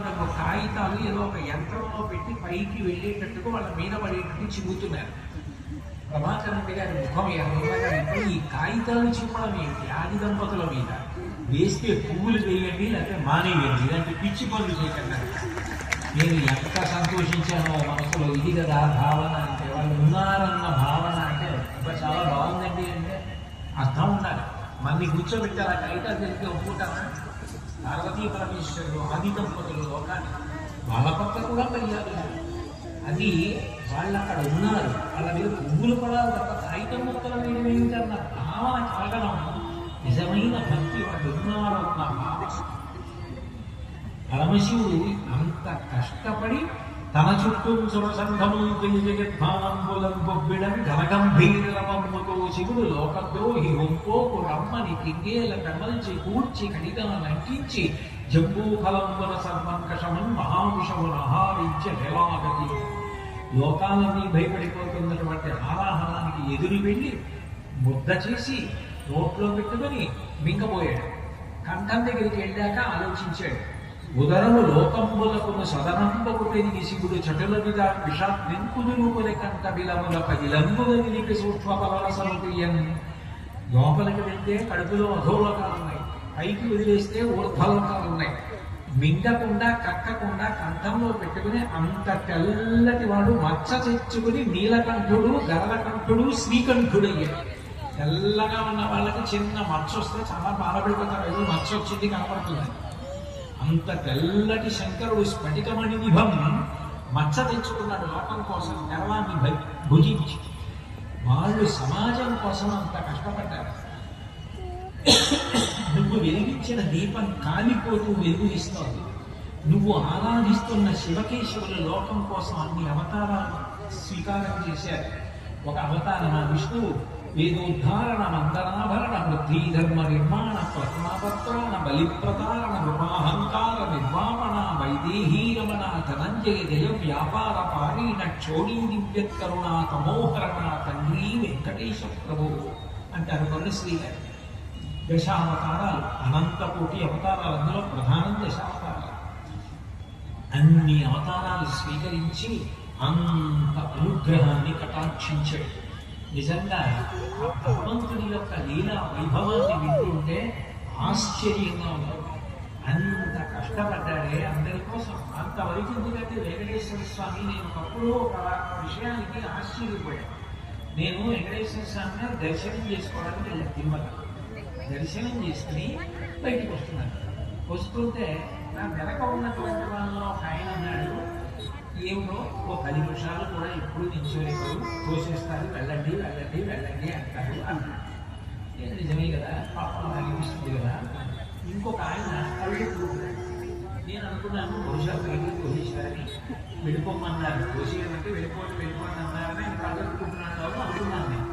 ఒక కాగితాలు ఏదో ఒక యంత్రంలో పెట్టి పైకి వెళ్ళేటట్టుగా వాళ్ళ మీద పడేటట్టు చిమ్ముతున్నారు. ప్రభాకరెడ్డి గారి ముఖం ఎర్రగా ఈ కాగితాలు చిమ్మడం ఏంటి? ఆది దంపతుల మీద. వేస్తే పువ్వులు వేయండి లేకపోతే మానేయండి. ఇలాంటి పిచ్చి పనులు చేయకుండా. నేను ఎంత సంతోషించానో మనసులో. ఇది కదా భావన అంటే వాళ్ళు ఉన్నారన్న భావన అంటే చాలా బాగుందండి అంటే అర్థం ఉండాలి. మళ్ళీ కూర్చోబెట్టాలి ఆ కాగితాలు తెలిసి ఒప్పుకుంటారా పార్వతీ పరమేశ్వరుడు ఆది దంపతులు లోకాన్ని. వాళ్ళ పక్క కూడా మర్యాద అది వాళ్ళు అక్కడ ఉన్నారు. వాళ్ళ మీద పువ్వులు పడాలి తప్ప కాగితం మొక్కల మీద ఏంటన్న భావన కలగడం నిజమైన భక్తి వాళ్ళు ఉన్నారు అన్న భావన పరమశివుడు అంత కష్టపడి తన చుట్టూ సురసంధములు జగద్భానంబులం బొబ్బిడం ఘనగంభీరమమ్ముతో శివుడు లోకద్రోహి ఒంపోకు రమ్మని కింగేల కమల్చి కూర్చి కడిగా లంకించి జంబూ ఫలంబుల సర్వంకషమన్ మహావిషమున హారించ జలాగతి లోకాలన్నీ భయపడిపోతున్నటువంటి హారాహారానికి ఎదురు వెళ్ళి ముద్ద చేసి నోట్లో పెట్టుకొని మింగబోయాడు కంఠం దగ్గరికి వెళ్ళాక ఆలోచించాడు. ఉదరము లోకంబులకును సదనంబకు పెరిగి శివుడు చటుల మీద విషాద్నింకుదురుకుని కంట విలముల పదిలంబుల నిలిపి సూక్ష్మ పలవసముయన్ లోపలికి వెళ్తే కడుపులో అధోలోకాలు ఉన్నాయి పైకి వదిలేస్తే ఊర్ధ్వలోకాలు ఉన్నాయి మింగకుండా కక్కకుండా కంఠంలో పెట్టుకుని అంత తెల్లటి వాడు మచ్చ తెచ్చుకుని నీలకంఠుడు గరళకంఠుడు శ్రీకంఠుడయ్యాడు తెల్లగా ఉన్న వాళ్ళకి చిన్న మచ్చ వస్తే చాలా బాధపడిపోతారు. ఏదో మచ్చ వచ్చింది కనపడుతుంది. అంత తెల్లటి శంకరుడు స్ఫటికమణి విభం మచ్చ తెచ్చుకున్నాడు లోకం కోసం గర్వాన్ని భుజించి. వాళ్ళు సమాజం కోసం అంత కష్టపడ్డారు. నువ్వు వెలిగించిన దీపం కాలిపోతూ వెలుగునిస్తోంది. నువ్వు ఆరాధిస్తున్న శివకేశవుల లోకం కోసం అన్ని అవతారాలు స్వీకారం చేశారు. ఒక అవతారమ విష్ణువు? వేదోద్ధారణ మందనాభరణ వృద్ధి నిర్మాణ ప్రశ్నాపత్రాణ బలిప్రతారణ కృపాహంకార నిర్వామణ వైదేహీరమణ ధనంజయ జయ వ్యాపార పారీణ క్షోణీ దివ్యకరుణ తమోహరణ తండ్రి వెంకటేశ ప్రభు అంటారు కొన్నశ్రీ గారు దశావతారాలు అనంత కోటి అవతారాలు అందులో ప్రధానం దశావతారాలు. అన్ని అవతారాలు స్వీకరించి అంత అనుగ్రహాన్ని కటాక్షించాడు. నిజంగా ఆ భగవంతుడి యొక్క లీలా వైభవాన్ని వింటుంటే ఆశ్చర్యంగా ఉంటుంది. అంత కష్టపడ్డాడే అందరి కోసం అంతవరకు ఎందుకంటే వెంకటేశ్వర స్వామి నేను ఒకప్పుడు ఒక విషయానికి ఆశ్చర్యపోయాను. నేను వెంకటేశ్వర స్వామిని దర్శనం చేసుకోవడానికి వెళ్ళాను తిరుమల. దర్శనం చేసుకుని బయటికి వస్తున్నాను. వస్తుంటే నా వెనక ఉన్నటువంటి వాళ్ళలో ఒక ఆయన అన్నాడు ఏమిటో ఓ పది నిమిషాలు కూడా ఎప్పుడు నిల్చోలేరు తోసేస్తారు. వెళ్ళండి వెళ్ళండి వెళ్ళండి అంటారు. అన్నాడు నేను నిజమే కదా? పాపం అనిపిస్తుంది కదా? ఇంకొక ఆయన కళ్ళు నేను అనుకున్నాను బహుశా కళ్ళు తోసేశారని. వెళ్ళిపోమన్నారు. తోసేయాలంటే వెళ్ళిపోండి వెళ్ళిపోండి అన్నారని నేను కళ్ళు అనుకుంటున్నాను కాబట్టి అనుకున్నాను నేను.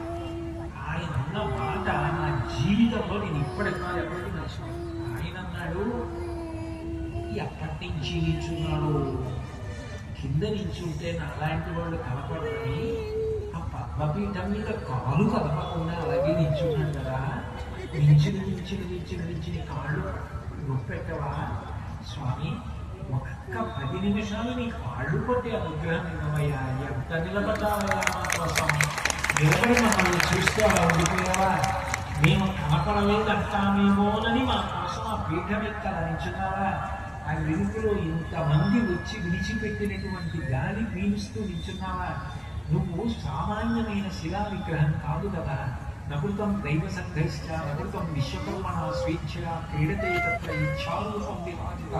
ఆయన అన్న మాట నా జీవితంలో నేను ఇప్పటికి కాదు ఎప్పటికీ మర్చిపోయాను ఆయన అన్నాడు ఎప్పటి నుంచి నిల్చున్నాడు కింద నుంచి ఉంటే అలాంటి వాళ్ళు కనపడని ఆ పద్మపీఠం మీద కాలు కదపకుండా అలాగే నిల్చున్నాడు కదా. నించుని నించుని నించుని నించుని కాళ్ళు నొప్పెట్టవా స్వామి ఒక్క పది నిమిషాలు నీ కాళ్ళు కొట్టి అనుగ్రహం ఇవ్వమయ్యా ఎంత నిలబడ్డావయ్యా మా కోసం నిలబడి మమ్మల్ని చూస్తే అలా ఉండిపోయావా? మేము కనపడలేదంటామేమోనని మా కోసం ఆ పీఠం ఎక్కడ నించున్నావా ఆ వెలుగులో ఇంతమంది వచ్చి విడిచిపెట్టినటువంటి గాలి పీలుస్తూ నించున్నావా నువ్వు సామాన్యమైన శిలా విగ్రహం కాదు కదా. నకృతం దైవ సంఘైశ్చ నకృతం విశ్వకర్మణ స్వేచ్ఛ క్రీడతే తత్ర ఇచ్చారూపం విరాజిత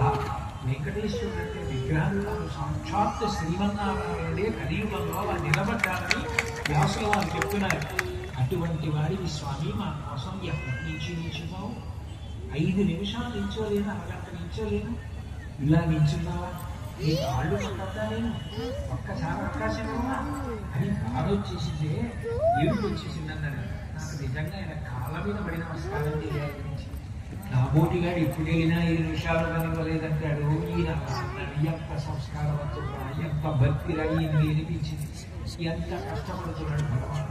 వెంకటేశ్వరుడు అంటే విగ్రహం కాదు సాక్షాత్ శ్రీమన్నారాయణుడే కలియుగంలో వారు నిలబడ్డారని వ్యాసుల వారు చెప్తున్నారు. అటువంటి వాడివి స్వామి మా కోసం ఎప్పటి నుంచి నిలిచిపోవు ఐదు నిమిషాలు నిల్చోలేను? అరగంట నిల్చోలేను? ఇలా నిల్చున్నావా? నీ కాళ్ళు పట్టద్దా నేను ఒక్కసారి అవకాశం ఇవ్వవా? అని బాధ వచ్చేసిందే ఏడుపు వచ్చేసింది అన్నాడు. నాకు నిజంగా ఆయన కాళ్ళ మీద పడి నమస్కారం చేయాలి కాబోటిగా ఇప్పుడు వెళ్ళినా ఐదు నిమిషాలు కనివ్వలేదంటాడు ఈయన అన్నాడు, సంస్కారం సంస్కారవంతుడా ఎంత భక్తిరా ఈయనకి అనిపించింది. ఎంత కష్టపడుతున్నాడు భగవాన్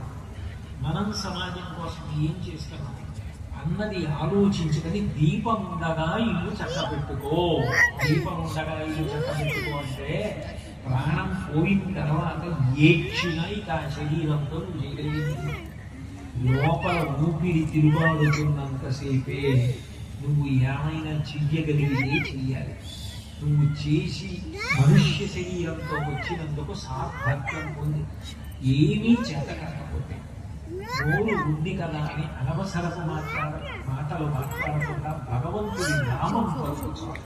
మనం సమాజం కోసం ఏం చేస్తున్నాం? అన్నది ఆలోచించుకొని దీపం ఉండగా ఇల్లు చక్కబెట్టుకో. దీపం ఉండగా ఇల్లు చక్కబెట్టుకో అంటే ప్రాణం పోయిన తర్వాత ఏడ్చినా ఇక ఆ శరీరంతో నువ్వు చేయగలిగింది లోపల ఊపిరి తిరుగాడుతున్నంతసేపే నువ్వు ఏమైనా చెయ్యగలిగితే చెయ్యాలి. నువ్వు చేసి మనుష్య శరీరంతో వచ్చినందుకు సార్థక్యం పొంది ఏమీ చేత కట్టకపోతే నోరు ఉంది కదా అని అనవసరపు మాట్లాడ మాటలు మాట్లాడకుండా భగవంతుడి నామం పలుకుతాడు.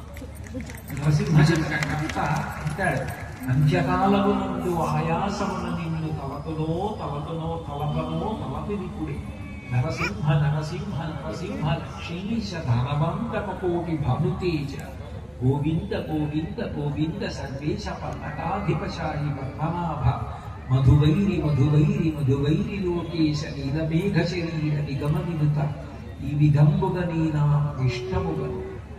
నరసింహచంద్రకంత అంటాడు అంత్యకాలము నుండి ఆయాసమున నిన్ను తలతునో తలకునో తలపనో తలపిదిపుడి నరసింహ నరసింహ నరసింహ క్షీణిష ధనవంతక కోటి భనుతేజ గోవింద గోవింద గోవింద సర్వేశ పన్నకాధిపశాయి పద్మనాభ. మధువైరి మధువైరి మధువైరి శరీర మేఘ శరీర నిగమ నిమిత ఈ విధంబుగ నీ నా ఇష్టముగ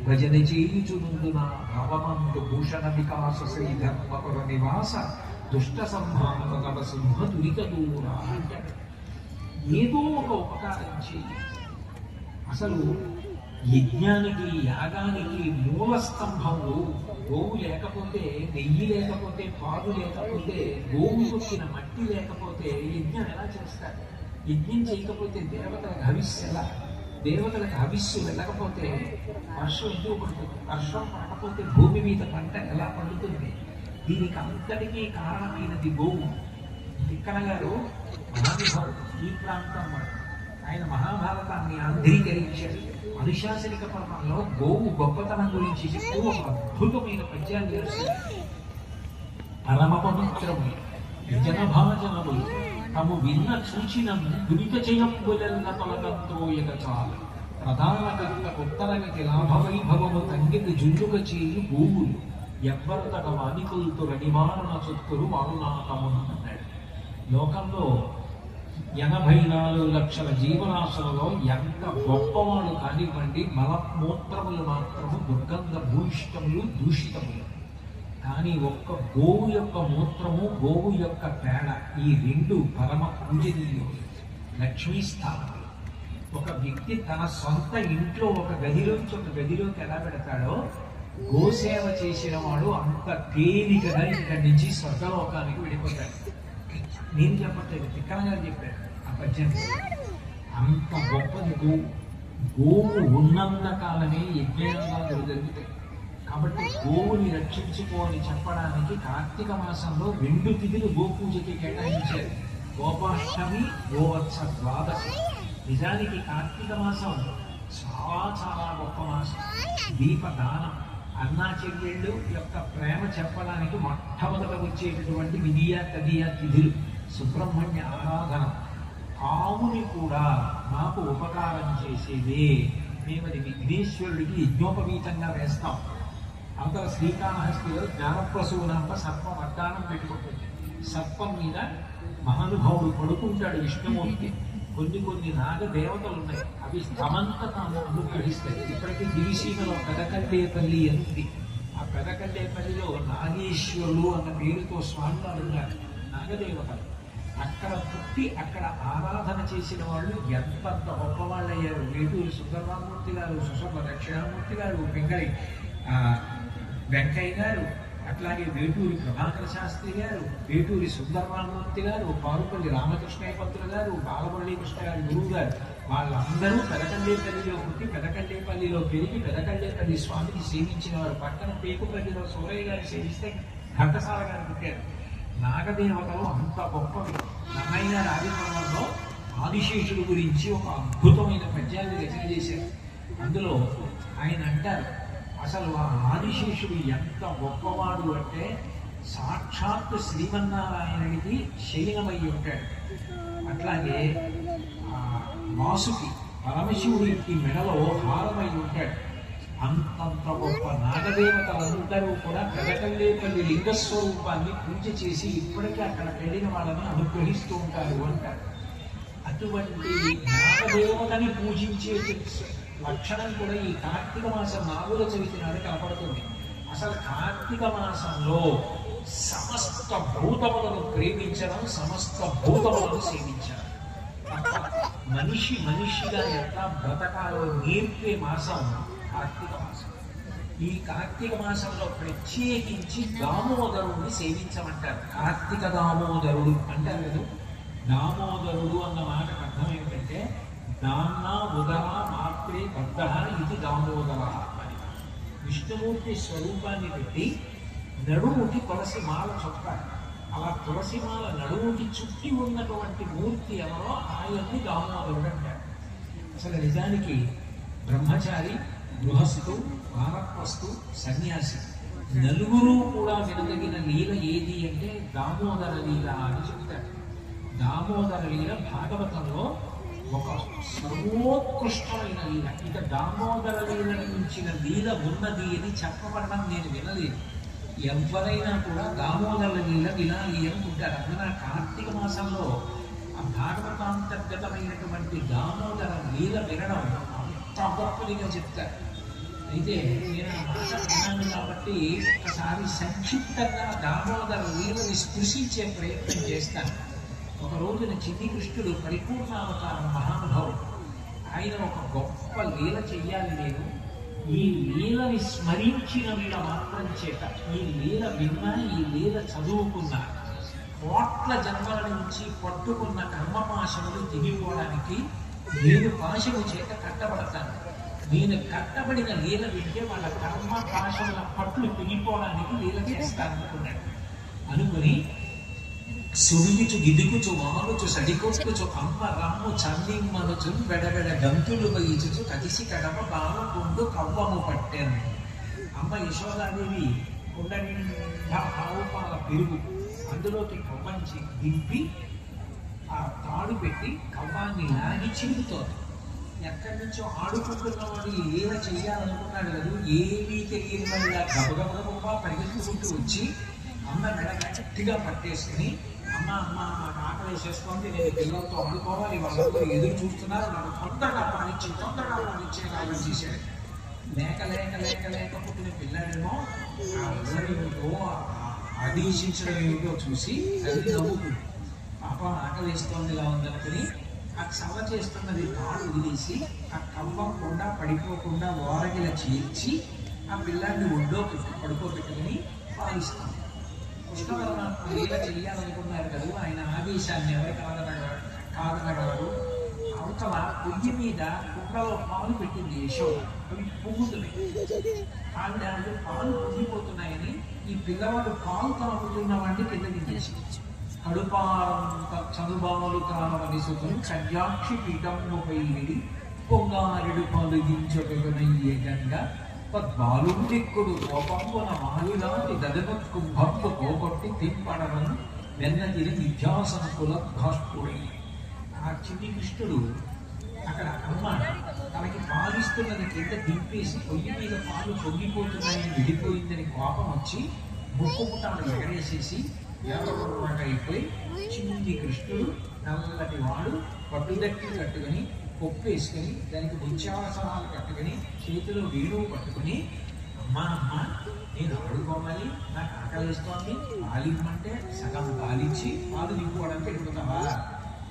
భజన చేయుచునుందు నా భవమందు భూషణ వికాస శ్రీ ధర్మపుర నివాస దుష్ట సంహార నవ సింహ దురిత దూర ఏదో ఒక ఉపకారం చేయి. అసలు యజ్ఞానికి యాగానికి మూల స్తంభంలో గోవు లేకపోతే నెయ్యి లేకపోతే పాలు లేకపోతే గోవు కొట్టిన మట్టి లేకపోతే యజ్ఞం ఎలా చేస్తారు? యజ్ఞం చేయకపోతే దేవతలకు హవిస్సు ఎలా? దేవతలకు హవిస్సు వెళ్ళకపోతే వర్షం ఎందుకు పడుతుంది? వర్షం పడకపోతే భూమి మీద పంట ఎలా పండుతుంది? దీనికి అంతటికీ కారణమైనది గోవు. తిక్కన గారు మహానుభావుడు ఈ ప్రాంతం వాడు. ఆయన మహాభారతాన్ని ఆంధ్రీకరించాడు అనుశాసనిక పర్వంలో గోవు గొప్పతనం గురించి చెప్తూ ఒక అద్భుతమైన పద్యాలు చేస్తారు పరమ పవిత్రము జనభాజనములు తము విన్న చూచిన దురిత చేయంబులెల్ల తొలగంత్రోయక చాలు ప్రధాన కవిత ఉత్తరగతి లాభవైభవము తంగికి జుల్లుక చేయి గోవులు తన వానికులతో నివారణ చొత్తురు అన్నాడు లోకంలో ఎనభై నాలుగు లక్షల జీవరాశులలో ఎంత గొప్పవాడు కానివ్వండి మలమూత్రములు మాత్రము దుర్గంధ భూయిష్టములు దూషితములు. కానీ ఒక్క గోవు యొక్క మూత్రము గోవు యొక్క పేడ ఈ రెండు పరమ పూజనీయులు. లక్ష్మీ స్థానములు ఒక వ్యక్తి తన సొంత ఇంట్లో ఒక గదిలోంచి ఒక గదిలోకి ఎలా పెడతాడో గోసేవ చేసిన వాడు అంత తేలికగా ఇక్కడి నుంచి స్వర్గలోకానికి వెళ్ళిపోతాడు. నేను చెప్పట్లేదు తిక్కన గారు చెప్పారు. ఆ అంత గొప్పది గోవు గోవు ఉన్నంత కాలమే యజ్ఞాలు జరుగుతాయి కాబట్టి గోవుని రక్షించుకోని చెప్పడానికి కార్తీక మాసంలో రెండు తిథులు గోపూజకి కేటాయించారు. గోపాష్టమి గోవత్స ద్వాదశి. నిజానికి కార్తీక మాసం చాలా చాలా గొప్ప మాసం. దీపదానం అన్నా చెల్లెళ్ళు యొక్క ప్రేమ చెప్పడానికి మొట్టమొదట వచ్చేటటువంటి విధియ తదియ తిథులు. సుబ్రహ్మణ్య ఆరాధన. ఆవుని కూడా మాకు ఉపకారం చేసేదే. మేము అది విఘ్నేశ్వరుడికి యజ్ఞోపవీతంగా వేస్తాం. అంతా శ్రీకాళహస్తిలో జ్ఞానప్రసూనంప సర్పం అడ్డానం పెట్టుకుంటుంది. సర్పం మీద మహానుభావుడు పడుకుంటాడు విష్ణుమూర్తి. కొన్ని కొన్ని నాగ దేవతలు ఉన్నాయి అవి తమంత తాము అనుగ్రహిస్తాయి. ఇప్పటికీ దివిసీమలో పెదకల్లేపల్లి అని ఉంది. ఆ పెదకల్లేపల్లిలో నాగేశ్వరులు అన్న పేరుతో స్వామి ఉన్నారు. నాగదేవతలు. అక్కడ పుట్టి అక్కడ ఆరాధన చేసిన వాళ్ళు ఎంతంత గొప్పవాళ్ళు అయ్యారు వేటూరి సుందరరామూర్తి గారు సుశర్మ దక్షిణామూర్తి గారు పింగళి వెంకయ్య గారు అట్లాగే వేటూరి ప్రభాకర శాస్త్రి గారు వేటూరి సుందరరామూర్తి గారు పారుపల్లి రామకృష్ణయ్య పంతులు గారు బాలమురళీకృష్ణ గారి గురువు గారు వాళ్ళందరూ పెదకండేపల్లిలో పుట్టి పెదకండేపల్లిలో పెరిగి పెదకండేపల్లి స్వామిని సేవించిన వారు. పక్కన పేకుపల్లిలో సూరయ్య గారు సేవిస్తే ఘంటసాల గారు పుట్టారు. నాగదేవతలు అంత గొప్పవి నన్నయ్య రాజపర్వంలో ఆదిశేషుడు గురించి ఒక అద్భుతమైన పద్యాన్ని రచన చేశారు. అందులో ఆయన అంటారు అసలు ఆ ఆదిశేషుడు ఎంత గొప్పవాడు అంటే సాక్షాత్తు శ్రీమన్నారాయణుడికి శయనమై ఉంటాడు. అట్లాగే వాసుకి పరమశివుడికి మెడలో హారమై ఉంటాడు. అంతంత గొప్ప నాగదేవతలందరూ కూడా ప్రకటలేపల్లి లింగస్వరూపాన్ని పూజ చేసి ఇప్పటికీ అక్కడ వెళ్ళిన వాళ్ళని అనుగ్రహిస్తూ ఉంటారు అంటారు. అటువంటి నాగదేవతని పూజించే లక్షణం కూడా ఈ కార్తీక మాసం నాగుల చవితి నాడు కనపడుతుంది. అసలు కార్తీక మాసంలో సమస్త భూతములను ప్రేమించడం సమస్త భూతములను సేవించడం. మనిషి మనిషిగా ఎట్లా బ్రతకాలో నేర్పే మాసం కార్తీక మాసం. ఈ కార్తీక మాసంలో ప్రత్యేకించి దామోదరుడిని సేవించమంటారు. కార్తీక దామోదరుడు అంటారు కదా. దామోదరుడు అన్న మాటకు అర్థం ఏంటంటే దాన్న ఉదర మాత్రే బద్ధ ఇది దామోదర అని విష్ణుమూర్తి స్వరూపాన్ని పెట్టి నడుముకి తులసి మాల చుట్టారు అలా తులసి మాల నడుముకి చుట్టి ఉన్నటువంటి మూర్తి ఎవరో ఆయన్ని దామోదరుడు అంటారు. అసలు నిజానికి బ్రహ్మచారి గృహస్థు వానప్రస్థు సన్యాసి. నలుగురు కూడా వినదగిన లీల ఏది అంటే దామోదర లీల అని చెప్తారు దామోదర లీల భాగవతంలో ఒక సర్వోత్కృష్టమైన లీల. ఇక దామోదర లీలను మించిన లీల ఉన్నది అని చెప్పబడడం నేను వినలేదు. ఎవరైనా కూడా దామోదర లీల వినాలి అనుకుంటారు. అందున కార్తీక మాసంలో ఆ భాగవతాంతర్గతమైనటువంటి దామోదర లీల వినడం అంత గొప్పదిగా చెప్తారు. అయితే నేను ఆ మాట విన్నాను కాబట్టి ఒకసారి సంక్షిప్తంగా దామోదర లీలని స్పృశించే ప్రయత్నం చేస్తాను. ఒక రోజున చిన్ని కృష్ణుడు పరిపూర్ణావతారం మహానుభావుడు. ఆయన ఒక గొప్ప లీల చెయ్యాలి నేను. ఈ లీలని స్మరించిన వీళ్ళ మాత్రం చేత ఈ లీల విన్నా ఈ లీల చదువుకున్నా కోట్ల జన్మల నుంచి పట్టుకున్న కర్మపాశములు దిగిపోవడానికి నేను పాశము చేత కట్టబడతాను. నేను కట్టబడిన లీల వింటే వాళ్ళ కర్మ పాశముల పట్లు తెగిపోవడానికి లీల చేస్తానుకున్నాడు అనుకుని సుడిచుచు గిడుకుచు వాలుచు సడికొట్టుచు అమ్మ రమ్ము చందిమ్మనుచు బెడబెడ గంతులు వహించుచు కదిసి కడప బాలకుండు కవ్వము పట్టాను. అమ్మ యశోదాదేవి కుండ నిండా ఆవు పాల పెరుగు అందులోకి కవ్వంచి దింపి ఆ తాడు పెట్టి కవ్వాన్ని లాగి చిలుపుతోంది ఎక్కడి నుంచో ఆడుకుంటున్న వాడు ఏదో చెయ్యాలనుకున్నాడు కదా ఏమీ తెలియని వల్ల గబగబగబా పరిగెత్తుకుంటూ వచ్చి అమ్మ మెడ గట్టిగా పట్టేసుకుని అమ్మ అమ్మ నాకు ఆకలి వేసేసుకోండి నేను పిల్లలతో ఆడుకోవాలి వాళ్ళతో ఎదురు చూస్తున్నారు నాకు తొందరగా పాలిచ్చి తొందరగా పాలిచ్చే కాలం చేశాడు లేక లేక లేక లేక పుట్టిన పిల్లాడేమో ఆ ఏమిటో ఏమిటో చూసి అది నవ్వుతుంది పాప ఆకలి వేస్తోంది ఇలా ఉందనుకుని ఆ చవ చేస్తున్నది తాడు వదిలేసి ఆ కవ్వకుండా పడిపోకుండా ఓరగిల చేర్చి ఆ పిల్లాన్ని ఒడ్డో పడుకోబెట్టుకుని పాలిస్తాం. కృష్ణ పరమాత్మ లీల చెయ్యాలనుకున్నారు కదా ఆయన ఆదేశాన్ని ఎవరు కాదనగలరు కాదనగలరు? అవతల పొయ్యి మీద కుక్కలో పాలు పెట్టింది యశోద. అవి పొంగుతున్నాయి. ఆవిడ పాలు పొంగిపోతున్నాయని ఈ పిల్లవాడు పాలు తాగుతున్న వాడిని కింద దించేసి కడుపారంత చదుబాలు తానవని సుతం కన్యాక్షి పీఠముపై విడి పొంగారెడు పాలు దించగనయ్యే గంగా తద్బాలుండిక్కుడు కోపంబున మాయులాంటి దదనత్కు భక్తు పోగొట్టి తింపడమను వెన్నతిని విద్యాసన కులద్భాష్పుడై ఆ చిన్ని కృష్ణుడు అక్కడ అమ్మ తనకి పాలిస్తున్నది కింద దింపేసి పొయ్యి మీద పాలు పొంగిపోతున్నాయని విడిపోయిందని కోపం వచ్చి ముక్కు పుట్టాను ఎగరేసేసి ఎర్రగొండలాగా అయిపోయి చిన్ని కృష్ణుడు నల్లటి వాడు పట్టుదట్టి కట్టుకుని పప్పు వేసుకొని దానికి నిత్యావసరాలు కట్టుకుని చేతిలో వేణువు పట్టుకుని అమ్మా అమ్మ నేను ఆడుకోవాలి నాకు ఆకలిస్తోంది పాలిమ్మంటే సగం పాలిచ్చి పాలు నింపుకోవడానికి ఎడుగుతావా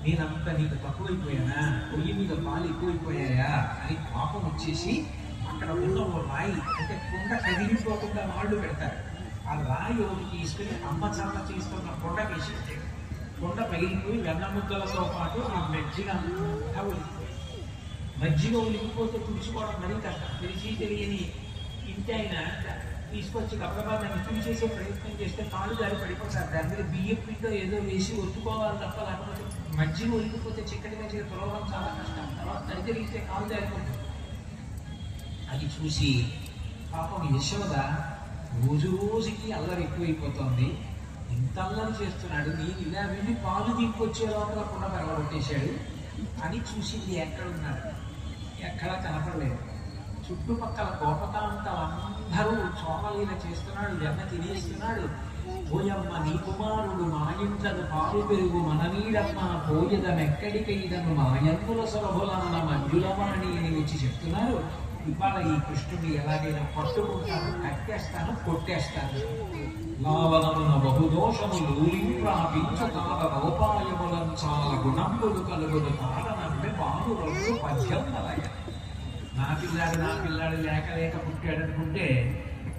నేనంత నీకు తక్కువైపోయానా? పొయ్యి మీద పాలు ఎక్కువైపోయాయా? అని కోపం వచ్చేసి అక్కడ ఉన్న ఓ రాయి అంటే కుండ కదిలిపోకుండా వాళ్ళు పెడతారు. ఆ రాయి ఒకటి తీసుకుని అమ్మ చమ్మ చేస్తున్న కొండ వేసేస్తే కొండ పగిలిపోయి వెన్న ముద్దలతో పాటు ఆ మజ్జిగ అంతా ఒలికిపోయింది మజ్జిగ ఒలికిపోతే తుడుచుకోవడం మరీ కష్టం. తెలిసి తెలియని ఇంటి ఆయన తీసుకొచ్చి గబగబా దాన్ని తుడిచేసే ప్రయత్నం చేస్తే కాళ్ళు జారి పడిపోతారు. దాని మీద బియ్యం ఏదో వేసి ఒత్తుకోవాలి తప్ప లేకపోతే మజ్జిగ ఒలికిపోతే చిక్కటి మజ్జిగ తొలవడం చాలా కష్టం. తర్వాత దరిద్రిస్తే కాళ్ళు జారిపోతుంది అది చూసి పాపం యశోద రోజు రోజుకి అల్లరి ఎక్కువైపోతోంది. ఇంత అల్లరి చేస్తున్నాడు. నేను ఇలా వెళ్ళి పాలు తీసుకొచ్చే లోపల కూడా పెరగొట్టేశాడు అని చూసింది ఎక్కడున్నాడు ఎక్కడా కనపడలేదు. చుట్టుపక్కల గోపకాంతలందరూ చోమలీల చేస్తున్నాడు వెన్న తినేస్తున్నాడు. పోయమ్మ నీ కుమారుడు మాయింటను పాలు పెరుగు మననీడమ్మ పోయదమెక్కడికైదను మాయన్ముల సొరభులన్న మంజులవాణి అని వచ్చి చెప్తున్నారు. ఇవాళ ఈ కృష్ణుడిని ఎలాగైనా పట్టుకుంటాను కట్టేస్తాను కొట్టేస్తాను. లావనమున బహుదోషములు ప్రాపించ తార రూపాయములం చాలా గుణంబులు కలుగును. తారన అంటే బాబు రెండు పద్యం అలాగే నా పిల్లాడు నా పిల్లాడు లేక లేక పుట్టాడనుకుంటే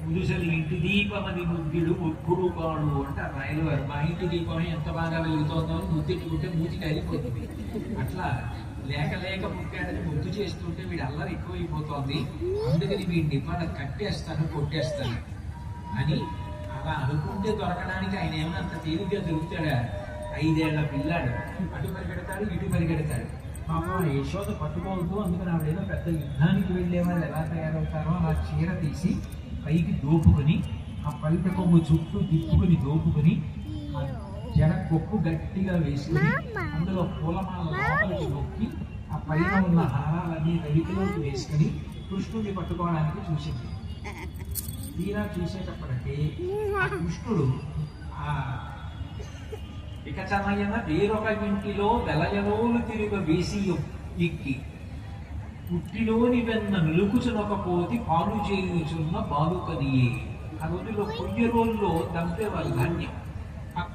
ముదుసలి ఇంటి దీపమని ముద్దుడు ఉప్పుడు కాడు అంటే రాయలు వారు మా ఇంటి దీపం ఎంత బాగా వెలుగుతోందో అని ముద్దెట్టుకుంటే మూతి కాలిపోతుంది అట్లా లేక లేక పుట్టాడని ముద్దు చేస్తుంటే వీడు అల్లరి ఎక్కువైపోతోంది. అందుకని వీడిని ఇవాళ కట్టేస్తాను కొట్టేస్తాను. అని అలా అనుకుంటే దొరకడానికి ఆయన ఏమన్నంత తేలిగ్గా దొరుకుతాడా ఐదేళ్ళ పిల్లాడు. అటు పరిగెడతాడు ఇటు పరిగెడతాడు. పాపం యశోద పట్టుకోవద్దు అందుకని ఆవిడేదో పెద్ద యుద్ధానికి వెళ్ళే వాళ్ళు ఎలా తయారవుతారో అలా చీర తీసి పైకి దోపుకొని ఆ పైట కొమ్ము చుట్టూ తిప్పుకొని దోపుకొని జడ కొప్పు గట్టిగా వేసుకుని అందులో పూలమాల లోపలికి నొక్కి ఆ పైన ఉన్న హారాలన్నీ రవికిలోకి వేసుకుని కృష్ణుడిని పట్టుకోవడానికి చూసింది. తీరా చూసేటప్పటికి ఆ కృష్ణుడు ఆ ఇక చనయన వేరొక ఇంటిలో వెలయలోలు తిరుగ వేసి ఎక్కి పుట్టిలోని వెన్న నిలుకుచునొక పోతి పాలు చేయుచున్న బాలుకనియే ఆ రోజుల్లో కొయ్య రోల్లో దంపేవారు ధాన్యం.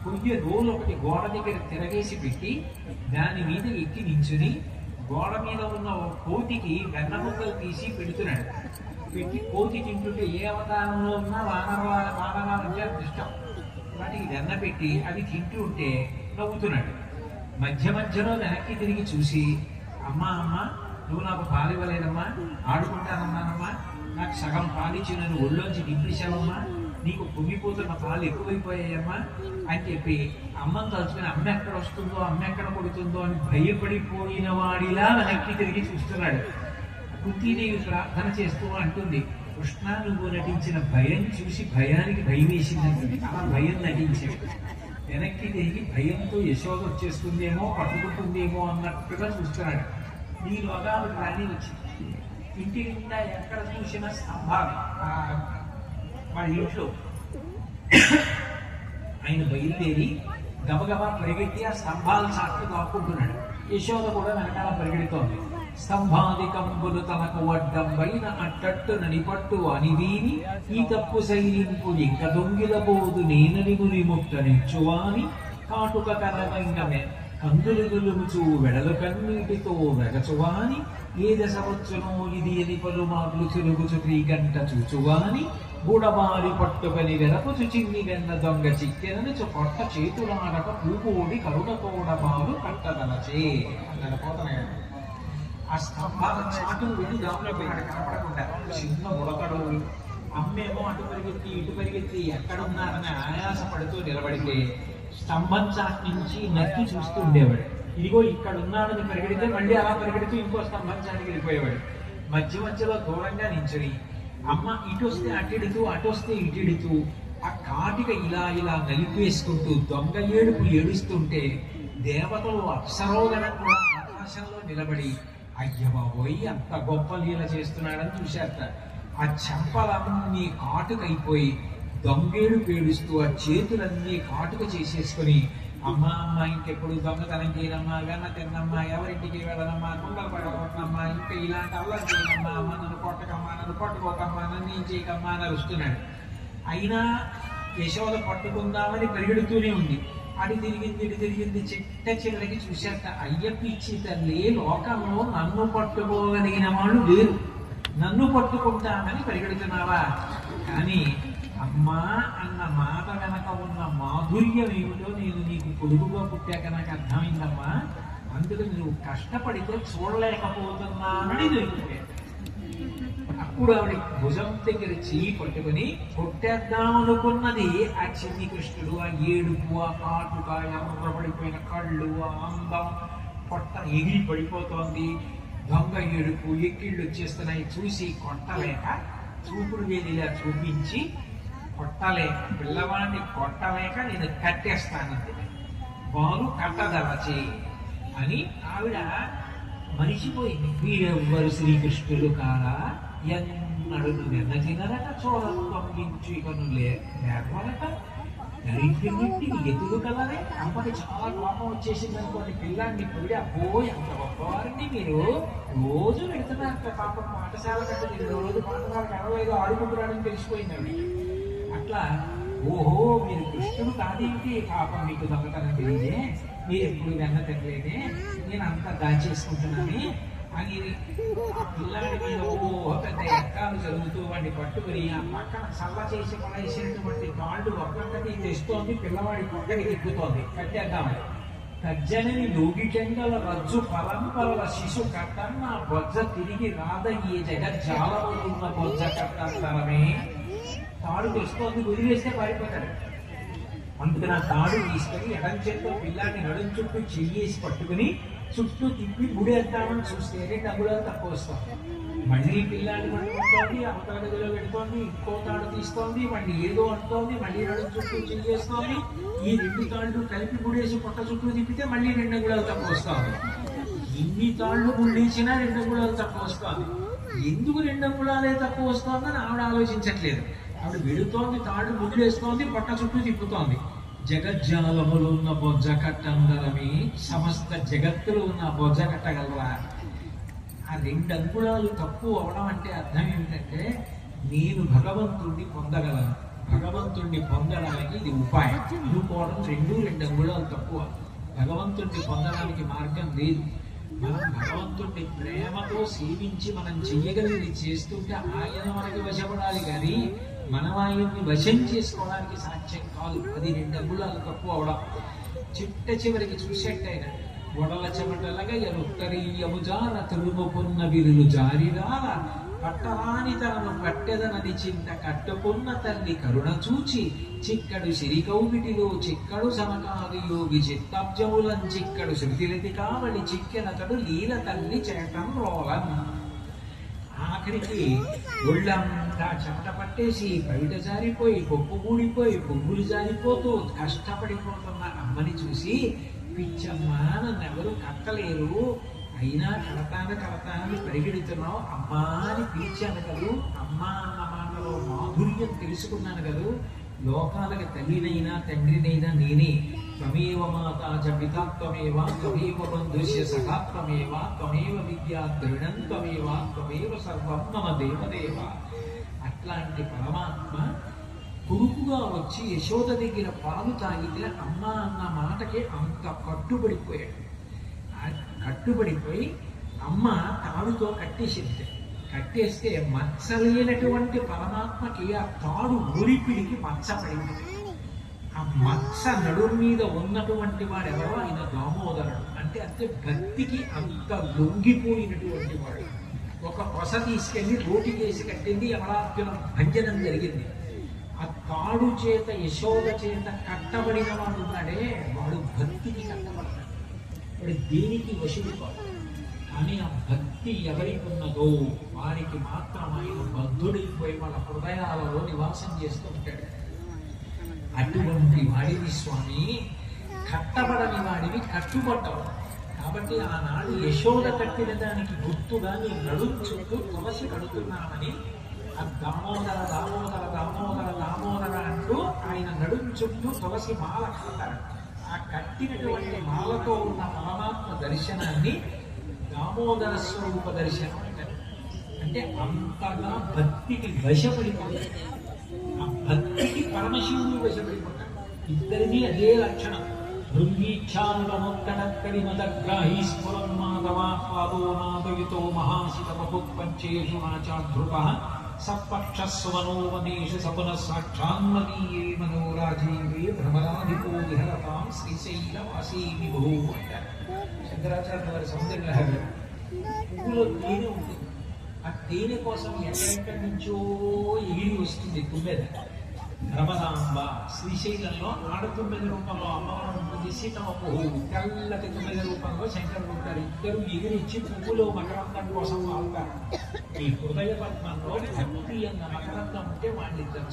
కొయ్య రోలు ఒకటి గోడ దగ్గర తిరగేసి పెట్టి దాని మీద ఎక్కి నించుని గోడ మీద ఉన్న ఓ కోతికి వెన్న ముక్కలు తీసి పెడుతున్నాడు. పెట్టి కోతి తింటుంటే ఏ అవతారంలో ఉన్నా వానర వానరాలంటే అదృష్టం వాటికి వెన్న పెట్టి అవి తింటూ ఉంటే నవ్వుతున్నాడు. మధ్య మధ్యలో వెనక్కి తిరిగి చూసి అమ్మా అమ్మ నువ్వు నాకు పాలు ఇవ్వలేదమ్మా ఆడుకుంటానన్నానమ్మా నాకు సగం పాలిచ్చి నన్ను ఒళ్ళోంచి దింపేశావమ్మా నీకు పొంగిపోతున్న పాలు ఎక్కువైపోయాయమ్మా అని చెప్పి అమ్మని తలుచుకుని అమ్మ ఎక్కడ వస్తుందో అమ్మ ఎక్కడ కొడుతుందో అని భయపడిపోయిన వాడిలా వెనక్కి తిరిగి చూస్తున్నాడు. కుంతీదేవి ప్రార్థన చేస్తూ అంటుంది. కృష్ణ నువ్వు నటించిన భయం చూసి భయానికి భయం వేసిందంటుంది అలా భయం నటించాడు వెనక్కి తిరిగి భయంతో యశోద వచ్చేస్తుందేమో పట్టుకుంటుందేమో అన్నట్టుగా చూస్తున్నాడు. నీలోగా ఆవిడ రాణి వచ్చింది ఇంటి నిండా ఎక్కడ చూసిన స్తంభాలు. వాళ్ళ ఇంట్లో ఆయన బయలుదేరి గబగబా పరిగెత్తి ఆ స్తంభాలు చాటు దాక్కుంటున్నాడు. యశోద కూడా వెనకాల పరిగెడుతోంది. స్తంభాదికంబులు తనకు వడ్డంబైన అట్టట్టున నిపట్టు అనివీని ఈ తప్పు శైలింపు ఇంక దొంగిలబోదు నేనని గురి ముట్టనిచ్చువాని కాటుక కరవంగమే కందులు గులుముచు వెడలు కన్నీటితో వెగచువాని ఏ దశ వచ్చునో ఇది ఎది పలుమార్లు తిరుగుచు గంట చూచువాని బుడబారి పట్టుకొని వెనకు చిన్ని వెన్న దొంగ చిక్కెనని పొట్ట చేతులాడక పూకోడి కరుడ బాలు కట్టదలచే అన్నాడు ఆ స్తంభాల వెళ్ళి దాంట్లో పోయాడు కనపడకుండా చిన్న బుడకడు అమ్మేమో అటు పరిగెత్తి ఇటు పరిగెత్తి ఎక్కడున్నారని ఆయాసపడుతూ నిలబడితే స్తంభం చాటు నుంచి నక్కి చూస్తూ ఉండేవాడు ఇదిగో ఇక్కడ ఉన్నాడని పరిగెడితే మళ్ళీ అలా పరిగెడుతూ ఇంకో స్తంభం చాటుకి వెళ్ళిపోయేవాడు మధ్య మధ్యలో దూరంగా నించుని అమ్మ ఇటు వస్తే అటెడుతూ అటు వస్తే ఇటెడుతూ ఆ కాటిక ఇలా ఇలా నలిపేసుకుంటూ దొంగ ఏడుపు ఏడుస్తుంటే దేవతలు అప్సరోగణం కూడా ఆకాశంలో నిలబడి అయ్యబాబోయ్ అంత గొప్ప లీల చేస్తున్నాడని చూశారట ఆ చెంపలన్నీ కాటుకైపోయి దొంగేడు పేడుస్తూ ఆ చేతులన్నీ కాటుక చేసేసుకొని అమ్మ అమ్మ ఇంకెప్పుడు దొంగతనం చేయనమ్మా వెన్న తిన్నమ్మా ఎవరింటికి వెళ్ళనమ్మా కుండలు పడగొట్టనమ్మా ఇంకా ఇలాంటి అల్లరి చేయనమ్మా అమ్మ నన్ను కొట్టకమ్మా నన్ను కొట్టుకోకమ్మా నన్ను ఏం చేయకమ్మా అని అరుస్తున్నాడు. అయినా యశోద పట్టుకుందామని పరిగెడుతూనే ఉంది. అడి తిరిగింది ఇటు తిరిగింది చిట్ట చివరికి చూశాక అయ్యప్ప తల్లి లోకంలో నన్ను పట్టుకోగలిగిన వాళ్ళు లేరు. నన్ను పట్టుకుంటామని పరిగెడుతున్నావా? కానీ అమ్మా అన్న మాట వెనక ఉన్న మాధుర్యం ఏమిటో నేను నీకు కొడుకుగా పుట్టాక నాకు అర్థమైందమ్మా. అందుకని నువ్వు కష్టపడితే చూడలేకపోతున్నానని దొరికిపోయాడు అప్పుడు ఆవిడ భుజం దగ్గర చెయ్యి పట్టుకుని కొట్టేద్దాం అనుకున్నది ఆ చిన్ని కృష్ణుడు ఆ ఏడుపు ఆ కాటుక ఎర్రబడిపోయిన కళ్ళు ఆ అందం పొట్ట ఎగిరి పడిపోతోంది. దొంగ ఏడుపు ఎక్కిళ్ళు వచ్చేస్తున్నాయి. చూసి కొట్టలేక చూపుడు వేలిలా చూపించి కొట్టలేక పిల్లవాడిని కొట్టలేక నేను కట్టేస్తానంది బాలు కట్టదలచి అని ఆవిడ మరిచిపోయింది. వీరెవ్వరు శ్రీకృష్ణుడు కాదా ఎన్నడు నిన్న తినరట చూడను పంపించి కను లేకపోలట దరిద్రుడికి ఎదుగు కలరే? అమ్మకి చాలా కోపం వచ్చేసింది అనుకోండి పిల్లాన్ని పోయి అబ్బో ఎంత గొప్పవారిని మీరు. రోజు వెళ్తున్నారు పాపం పాఠశాల కంటే మీరు రోజు పాఠశాలకు అరవైదు ఆడుకుంటున్నాడని తెలిసిపోయిందండి పట్ల ఓహో మీరు కృష్ణుడు కాదేంటి పాపం మీకు దొంగతనం తెలియదే. మీరు ఎప్పుడు వెన్న తినలేదే. నేను అంతా దాచేసుకుంటున్నాను అని ఆ పిల్లాడి మీద ఓ పెద్ద ఎక్కాలు జరుగుతూ వాడిని పట్టుకుని ఆ పక్కన చల్ల చేసి పడేసినటువంటి కాళ్ళు ఒక్కొక్కటి తెస్తోంది పిల్లవాడి పక్కకి ఎక్కుతోంది కట్టేద్దామని కజ్జనని లోగిటెంగల రజ్జు పరంపరల శిశు కట్టన్న బొజ్జ తిరిగి రాదయ్యే జగజ్జాలమున్న బొజ్జ కట్టంతరమే. తాడు తెస్తోంది వదిలేస్తే పారిపోతాడు అందుకని ఆ తాడు తీసుకొని ఎడం చేతితో పిల్లాడిని నడుం చుట్టూ చెయ్యేసి పట్టుకుని చుట్టూ తిప్పి గుడి చూస్తే చూస్తేనే డబ్బులు తక్కువ వస్తాం మళ్ళీ పిల్లాడిని పట్టుకుంటోంది అవతల గదిలో పెడుతోంది ఇంకో తాడు తీస్తోంది మళ్ళీ ఏదో అంటోంది మళ్ళీ నడుం చుట్టూ చెయ్యేస్తోంది ఈ రెండు తాళ్ళు కలిపి గుడేసి పొట్ట చుట్టూ తిప్పితే మళ్ళీ రెండు గుడాలు తక్కువ వస్తుంది ఇన్ని తాళ్ళు గుండించినా రెండు గుడాలు తక్కువ వస్తుంది ఎందుకు రెండు అంగుళాలే తక్కువ వస్తుందని ఆవిడ ఆలోచించట్లేదు. ఆవిడ వెళుతోంది తాడు ముడిలేస్తోంది పొట్ట చుట్టూ తిప్పుతోంది. జగజ్జాలములు ఉన్న బొజ్జ కట్టందరమి సమస్త జగత్తులు ఉన్న బొజ్జ కట్టగలరా ఆ రెండు అంగుళాలు తక్కువ అవడం అంటే అర్థం ఏమిటంటే నేను భగవంతుణ్ణి పొందగలను. భగవంతుణ్ణి పొందడానికి ఇది ఉపాయం. అనుకోవడం రెండు రెండు అంగుళాలు తక్కువ భగవంతుణ్ణి పొందడానికి మార్గం లేదు. మనం భగవంతుణ్ణి ప్రేమతో సేవించి మనం చేయగలిగి చేస్తుంటే ఆయన మనకి వశపడాలి కానీ మనవాయుని వశం చేసుకోవడానికి సాధ్యం కాదు. అది రెండు అంగుళాలు తక్కువ అవడం. చిట్ట చివరికి చూసేట్టయినా వడల చెమటలగా ఎరుత్తరీయము జార తిరుముకున్న విరులు జారిరాల పట్టరాని తనను పట్టెదనది చింత కట్టుకున్న తల్లి కరుణ చూచి చిక్కడు సిరికౌమిటిలో చిక్కడు సమకాది యోగి చిత్తబ్జములం చిక్కడు శృతిలతి కావలి చిక్కెనతడు లీల తల్లి చేటం రోలన్. ఆఖరికి ఒళ్ళంతా చెమట పట్టేసి బయట జారిపోయి గొప్ప కూడిపోయి కొవ్వులు జారిపోతూ కష్టపడిపోతున్న అమ్మని చూసి పిచ్చమ్మ నన్నెవరు కట్టలేరు అయినా కడతాను కడతానని పరిగెడుతున్నావు. అమ్మా అని పిలిచాను కదూ. అమ్మా అన్న మాటలో మాధుర్యం తెలుసుకున్నాను కదూ. లోకాలకు తల్లినైనా తండ్రినైనా నేనే త్వమేవ మాతా చ పితా త్వమేవ త్వమేవ బంధుష్య సఖా త్వమేవ త్వమేవ విద్యా దృఢం త్వమేవ త్వమేవ సర్వం మమ దేవదేవ అట్లాంటి పరమాత్మ కొడుకుగా వచ్చి యశోద దగ్గర పాలు తాగితే అమ్మ అన్న మాటకి అంత కట్టుబడిపోయాడు. కట్టుబడిపోయి అమ్మ తాడుతో కట్టేసింది. కట్టేస్తే మచ్చలేనటువంటి పరమాత్మకి ఆ తాడు ఊరిపిడికి మచ్చ పడింది. ఆ మచ్చ నడుము మీద ఉన్నటువంటి వాడు ఎవరో ఆయన దామోదరుడు. అంటే అంతే భక్తికి అంత లొంగిపోయినటువంటి వాడు. ఒక కొస రోటికి రోటికేసి కట్టింది యమలార్జునం భంజనం జరిగింది. ఆ తాడు చేత యశోద చేత కట్టబడిన వాడు ఉన్నాడే వాడు భక్తికి కట్టబడతాడు వాడు దేనికి వశుడు కాదు. కానీ ఆ భక్తి ఎవరికి ఉన్నదో వారికి మాత్రం ఆయన బద్ధుడైపోయి వాళ్ళ హృదయాలలో నివాసం చేస్తూ ఉంటాడు. అటువంటి వాడివి స్వామి. కట్టబడని వాడివి కట్టుబడ్డవు. కాబట్టి ఆనాడు యశోద కట్టిన దానికి గుర్తుగా నీ నడుం చుట్టూ తులసి కడుతున్నామని ఆ దామోదర దామోదర దామోదర దామోదర అంటూ ఆయన నడుం చుట్టూ తులసి మాల కడతారు. ఆ కట్టినటువంటి మాలతో ఉన్న పరమాత్మ దర్శనాన్ని దామోదర స్వరూప దర్శనం అంటారు. అంటే అంతగా భక్తికి వశపడిపోతారు. ఆ భక్తికి పరమశివుని వశపడిపోతాడు ఇద్దరిది అదే లక్షణం. భృంగీచ్ఛానురముక్కడక్కడి మదగ్రాహీ స్ఫురం మాధవా పాదో నాదయుతో మహాశిత బహుత్పంచేషు నాచాధృత సపున సాక్షాన్మదీయే మనోరాజీవే భ్రమరాధిపో విహరతాం శ్రీశైలవాసీ విభూ అంటారు. శంకరాచార్య వారి సౌందర్య పువ్వులో తేనె ఉంటుంది. ఆ తేనె కోసం ఎక్కడెక్కడి నుంచో ఎగిరి వస్తుంది తుమ్మెద రమణాంబ శ్రీశైలంలో ఆడతుమ్మెద రూపంలో అమ్మవారు ఉంటుంది సీతమ్మ పువ్వు తెల్లటి తుమ్మెద రూపంలో శంకరుడు ఉంటారు. ఇద్దరు ఎగిరిచ్చి పువ్వులో మకరందం కోసం వాళ్తారు. ఈ హృదయ పద్మంలో భక్తి అన్న మకరందం ఉంటే వాడిని ఇద్దరు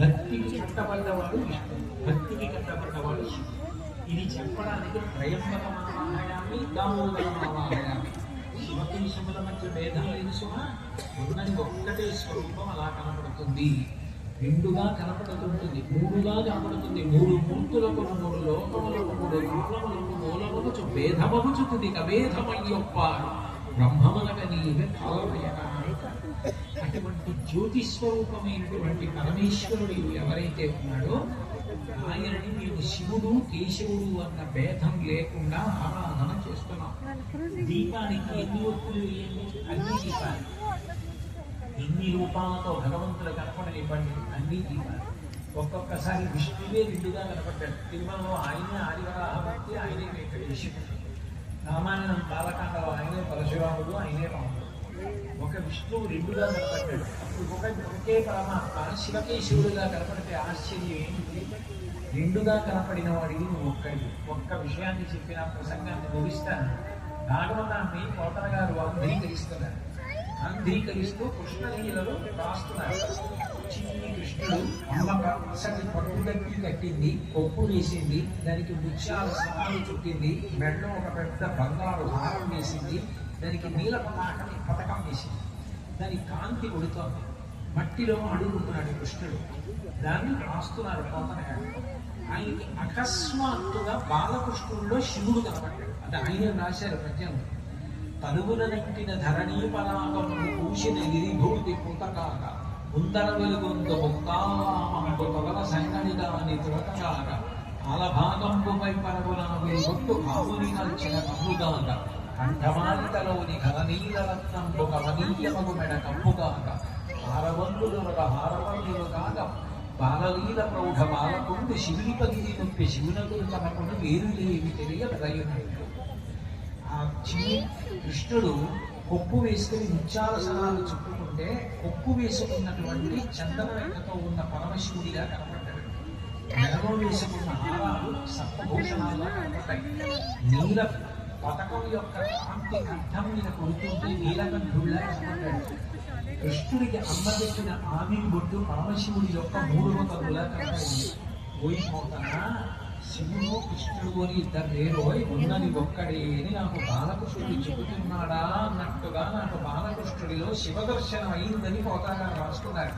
భక్తికి కట్టబడ్డవాడు భక్తికి కట్టబడ్డవాడు ఇది చెప్పడానికి త్రయంబక మావాహయామి దామోదర మావాహయామి శివకేశముల మధ్య భేదం లేదు సుమ ఉన్నది ఒక్కటే స్వరూపం అలా కనబడుతుంది రెండుగా కనపడుతుంటుంది మూడుగా కనపడుతుంది. మూడు మూర్తులకు మూడు లోకములకు మూడు కాలములకు మూలములకు భేదమగుచుతుంది కభేదమయ్యొప్ప బ్రహ్మమునక నీవే కాలమయనాయక అటువంటి జ్యోతిస్వరూపమైనటువంటి పరమేశ్వరుడు ఎవరైతే ఉన్నాడో ఆయనని మేము శివుడు కేశవుడు అన్న భేదం లేకుండా ఆరాధన చేస్తున్నాం దీపానికి ఎన్ని ఒత్తులు అన్ని దీపాలు. ఎన్ని రూపాలతో భగవంతుడు కనపడనివ్వండి అన్ని ఒక్కొక్కసారి విష్ణువే రెండుగా కనపడ్డాడు. తిరుమలలో ఆయనే ఆదివరాహమూర్తి ఆయనే వెంకటేశ్వరుడు రామాయణం బాలకాండలో ఆయనే పరశురాముడు ఆయనే రాముడు. ఒక విష్ణువు రెండుగా కనపడ్డాడు. అప్పుడు ఒక ఒకే పరమాత్మ శివకేశవుడుగా కనపడితే ఆశ్చర్యం ఏంటి? రెండుగా కనపడిన వాడికి నువ్వు ఒక్కడి ఒక్క విషయాన్ని చెప్పిన ప్రసంగాన్ని ముగిస్తాను. భాగవతాన్ని కోతల గారు అంధీకరిస్తున్నారు అంగీకరిస్తూ కృష్ణలీలలో రాస్తున్నారు. చిన్ని కృష్ణుడు అమ్మ పచ్చని పట్టుదట్టి కట్టింది కొప్పు వేసింది దానికి ముత్యాల సమాలు చుట్టింది మెడలో ఒక పెద్ద బంగారు హారం వేసింది దానికి నీల పతాకం పథకం వేసింది. దాని కాంతి కొడుతోంది మట్టిలో అడుగుతున్నాడు కృష్ణుడు. దాన్ని రాస్తున్నారు పోతనగాడు. ఆయనకి అకస్మాత్తుగా బాలకృష్ణుడిలో శివుడు కనపడ్డాడు. అంటే ఆయన రాశారు పద్యం తనుగుల నెట్టిన ధరణీ పరాగము పూసిన గిరిభూతి పుతకాక ఉందర వెలుగొంద ముక్తామంపు తొగల సంగణిదాని తురతకాక ఆలభాగంపుపై పరగుల సొట్టు భావుని నల్చిన కమ్ముగాక కంఠమాలితలోని ఘననీల రత్నంపు కమనీయమగు మెడ కప్పుగాక హారవంతులుగా హారవంతులు కాక బాలలీల ప్రౌఢ బాలకుండి శివుని పగిలి నొప్పి శివునకు తనకును వేరు లేవి తెలియ తెలియదయునట్టు ఆ చిన్ని కృష్ణుడు కొప్పు వేసుకుని ముత్యాల సనాలు చుట్టుకుంటే కొప్పు వేసుకున్నటువంటి చందన ఉన్న పరమశివుడిగా కనపడ్డాడు. మెడలో వేసుకున్న హారాలు సప్తభూషణాలుగా కనపడ్డాయి. నీల పథకం యొక్క కాంతి అర్థం మీద కొడుతుంటే నీలకంఠుడిలా కనపడ్డాడు. కృష్ణుడికి అమ్మ పెట్టిన ఆవిరి బొట్టు పరమశివుడి యొక్క మూడవ కనులా కనపడింది. పోయిపోతానా? శివుడు కృష్ణుడు అని ఇద్దరు లేరోయ్ ఉన్నది ఒక్కడే అని నాకు బాలకృష్ణుడు చెబుతున్నాడా అన్నట్టుగా నాకు బాలకృష్ణుడిలో శివదర్శనం అయిందని పోతాగా రాసుకున్నారు.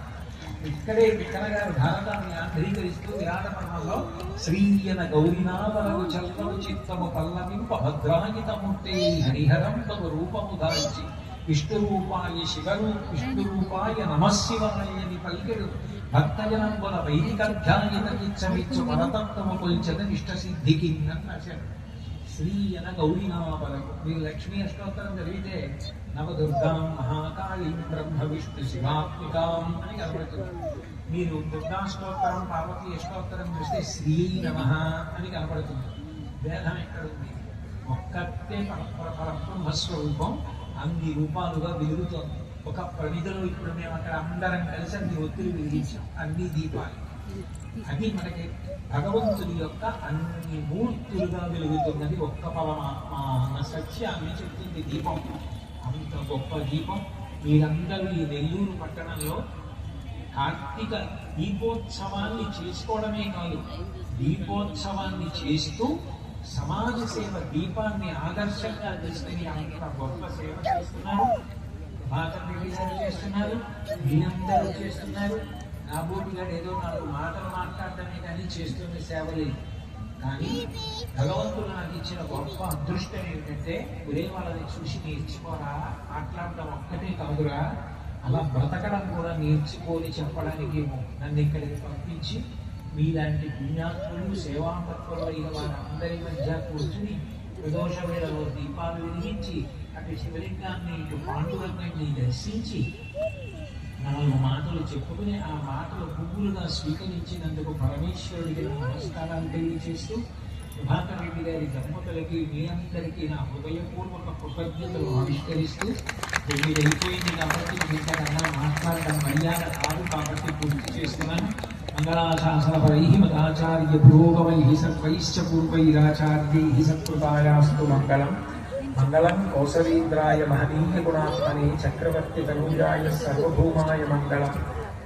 ఇక్కడే విక్కన గారు భారతాన్ని ఆంధ్రీకరిస్తూ విరాట పర్వంలో శ్రీయన గౌరీనాథలకు చల్లను చిత్తము పల్లవింప భద్రాయితమూర్తే హరిహరం తమ రూపము దాల్చి విష్ణు రూపాయ శివరూ విష్ణు రూపాయ నమశివాయని పలికెడు. భక్తజనంబుల వైదికర్ధ్యాయత కిచ్చమిచ్చు పరతత్వము కొల్చద నిష్ట సిద్ధికి అని రాశాడు శ్రీ అన గౌరీనామలకు మీరు లక్ష్మీ అష్టోత్తరం చదివితే నవదుర్గాం మహాకాళీ బ్రహ్మ విష్ణు శివాత్మికాం అని కనబడుతుంది. మీరు దుర్గాష్టోత్తరం పార్వతీ అష్టోత్తరం చూస్తే శ్రీ నమ అని కనబడుతుంది. భేదం ఎక్కడుంది? ఒక్కటే పర పరబ్రహ్మ స్వరూపం అన్ని రూపాలుగా వెలుగుతోంది ఒక పరిధిలో ఇప్పుడు మేము అక్కడ అందరం కలిసి అన్ని ఒత్తిడి వెలిగించాం అన్ని దీపాలు. అది మనకి భగవంతుడి యొక్క అన్ని మూర్తులుగా వెలుగుతున్నది ఒక్క పరమాత్మ అన్న సత్యాన్ని చెప్తుంది దీపం. అంత గొప్ప దీపం. మీరందరూ ఈ నెల్లూరు పట్టణంలో కార్తీక దీపోత్సవాన్ని చేసుకోవడమే కాదు దీపోత్సవాన్ని చేస్తూ సమాజ సేవ దీపాన్ని ఆదర్శంగా తీసుకుని అంత గొప్ప సేవ చేస్తున్నారు. బాగా చేస్తున్నారు మీరందరూ చేస్తున్నారు. నా బోటిగాడు ఏదో నాలుగు మాటలు మాట్లాడటమే కానీ చేస్తున్న సేవలే. కానీ భగవంతుడు నాకు ఇచ్చిన గొప్ప అదృష్టం ఏంటంటే ఒరే వాళ్ళని చూసి నేర్చుకోరా? మాట్లాడటం ఒక్కటే కాదురా. అలా బ్రతకడం కూడా నేర్చుకొని చెప్పడానికి నన్ను ఇక్కడికి పంపించి మీలాంటి పుణ్యాత్ములు సేవాపత్రులైన వారందరి మధ్య కూర్చుని ప్రదోష వేళలో దీపాలు వెలిగించి అటు శివలింగాన్ని ఇటు పాండురంగాన్ని దర్శించి నాలుగు మాటలు చెప్పుకుని ఆ మాటలు పువ్వులుగా స్వీకరించినందుకు పరమేశ్వరుడికి నమస్కారాలు తెలియజేస్తూ ప్రభాకర్ రెడ్డి గారి దంపతులకి మీ అందరికీ నా హృదయపూర్వక కృతజ్ఞతలు ఆవిష్కరిస్తూ తొమ్మిది అయిపోయింది కాబట్టి ఇంకా మాట్లాడడం మర్యాద కాదు కాబట్టి పూర్తి చేస్తున్నాను. మంగళాశాసనపరై మదాచార్య పురోగమై సర్వైశ్చ పూర్వైరాచార్యై సత్కృతాయాస్తు మంగళం. मङ्गलं कौसलीन्द्राय चक्रवर्ती चक्रवर्तितनूजाय सर्वभूमाय मंगल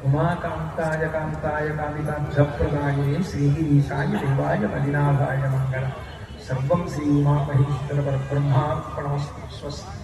उमाकांताय कांताय कामिताब्धप्रदायिने श्रीगिरीशाय देवाय मदिनाथा मंगल सर्व श्री उमामहेश्वरपरब्रह्मार्पणमस्तु स्वस्ति।